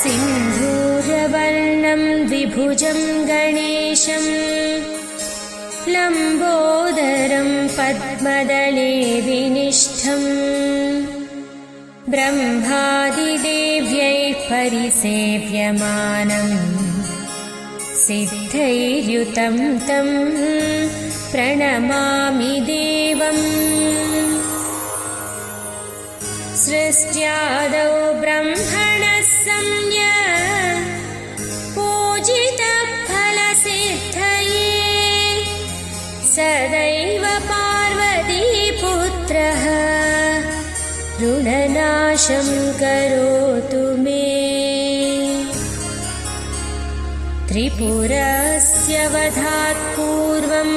सिन्धूरवर्णं द्विभुजं गणेशम् लम्बोदरं पद्मदले विनिष्ठम् ब्रह्मादिदेव्यैः परिसेव्यमानम् सिद्धैर्युतं तं प्रणमामि देवम् सृष्ट्यादौ ब्रह्मणः पूजितफलसिद्धये। सदैव पार्वतीपुत्रः ऋणनाशं करोतु मे। त्रिपुरस्य वधात् पूर्वं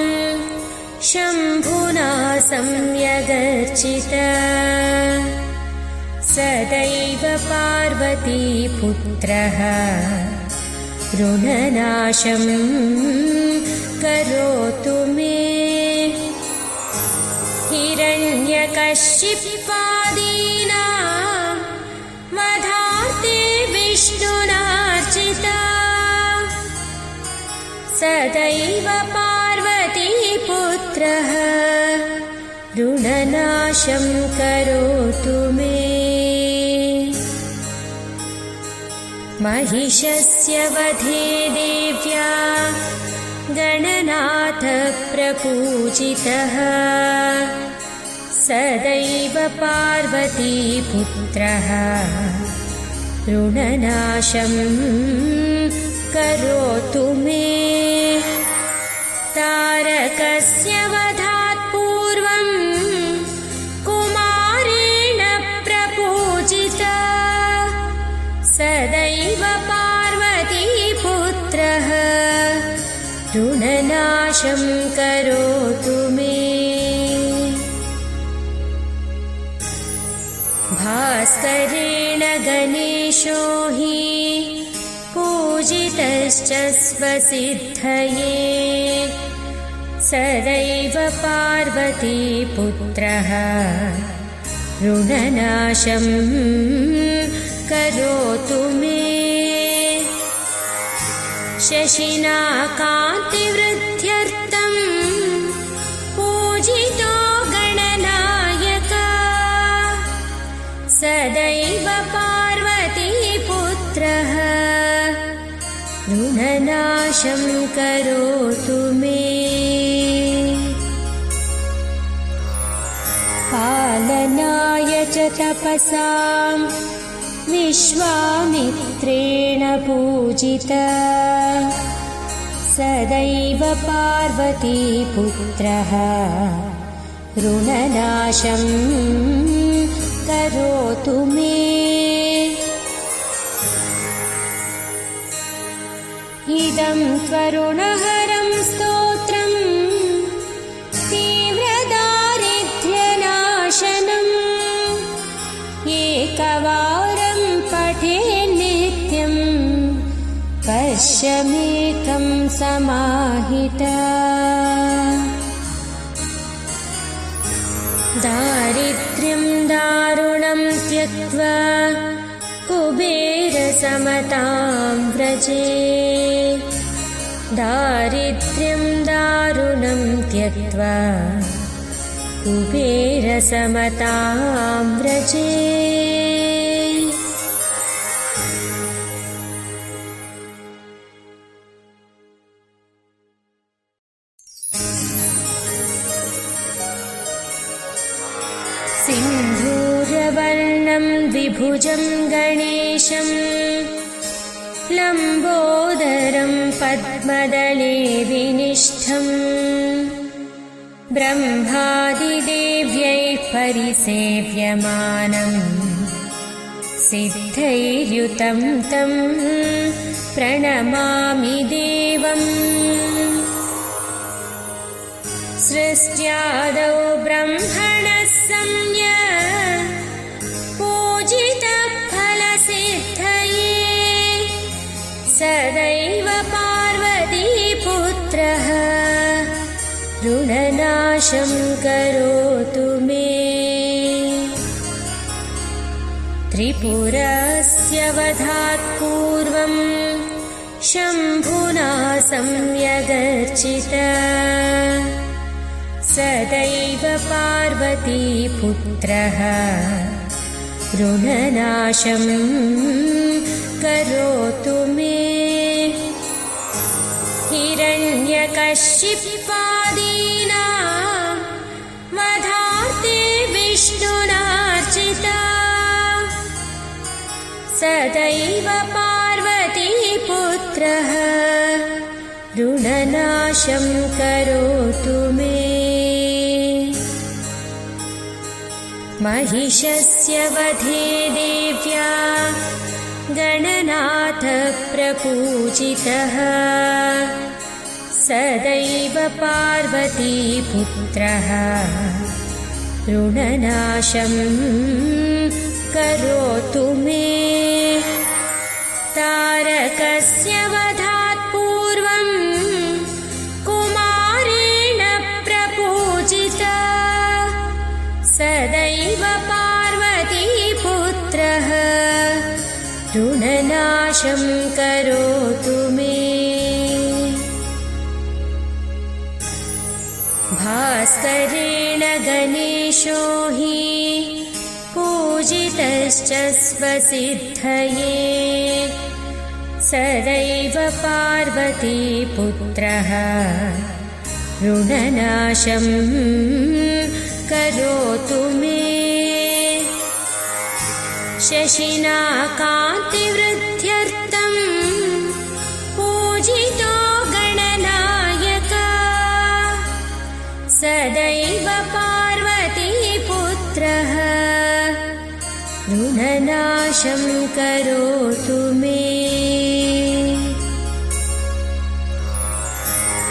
शम्भुना संयगर्चित सदैव पार्वतीपुत्रः। ऋणनाशं करोतु मे। हिरण्यकशिपादीना वधार्ते विष्णुनार्चिता सदैव पार्वतीपुत्रः। ऋणनाशं करोतु मे महिषस्य वधे देव्या गणनाथप्रपूजितः सदैव पार्वतीपुत्रः ऋणनाशं करोतु मे। तारकस्य वधात् पार्वतीपुत्रः। ऋणनाशं करोतु मे। भास्करेण गणेशो हि पूजितश्च स्वसिद्धये। सदैव पार्वतीपुत्रः। ऋणनाशं करोतु मे शशिना कान्तिवृद्ध्यर्थं पूजितो गणनायक। सदैव पार्वतीपुत्रः ऋणनाशं करोतु मे। पालनाय च तपसां विश्वामित्रेण पूजित। सदैव पार्वतीपुत्रः ऋणनाशं करोतु मे। इदं त्वरुणहरं समाहिता। दारिद्र्यं दारुणं त्यक्त्वा कुबेरसमतां व्रजे। दारिद्र्यं दारुणं त्यक्त्वा कुबेरसमतां व्रजे सिन्धूरवर्णं द्विभुजं गणेशम् लम्बोदरं पद्मदले विनिष्ठम् ब्रह्मादिदेव्यैः परिसेव्यमानम् सिद्धैर्युतं तं प्रणमामि देवम् सृष्ट्यादौ ब्रह्मणः संज्ञ पूजितफलसिद्धये सदैव पार्वतीपुत्रः। ऋणनाशं करोतु मे। त्रिपुरस्य वधात् पूर्वम् शम्भुना संयगर्चित सदैव पार्वतीपुत्रः। ऋणनाशं करोतु मे। हिरण्यकशिपादीना वधार्ते विष्णुनार्चिता। सदैव पार्वतीपुत्रः। ऋणनाशं करोतु मे महिषस्य वधे देव्या गणनाथप्रपूजितः सदैव पार्वतीपुत्रः ऋणनाशं करोतु मे। तारकस्य ऋणनाशं करोतु मे। भास्करेण गणेशो हि पूजितश्च स्वसिद्धये। सदैव पार्वतीपुत्रः ऋणनाशं करोतु मे शशिना कान्तिवृद्ध्यर्थम् पूजितो गणनायका। सदैव पार्वतीपुत्रः। ऋणनाशं करोतु मे।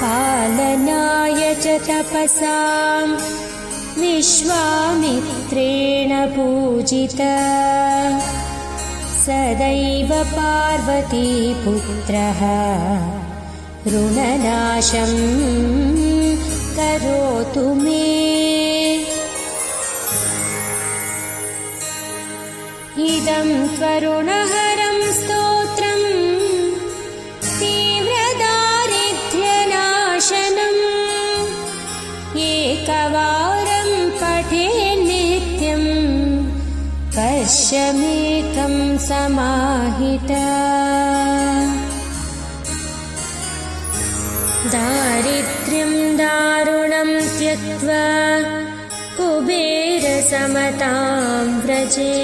पालनाय च तपसाम् विश्वामित्रेण पूजित। सदैव पार्वतीपुत्रः ऋणनाशं करोतु मे। इदं त्वरुणहरं दारिद्र्यं दारुणं त्यक्त्वा कुबेरसमतां व्रजे।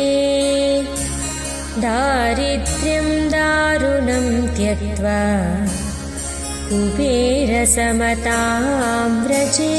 दारिद्र्यं दारुणं त्यक्त्वा कुबेरसमतां व्रजे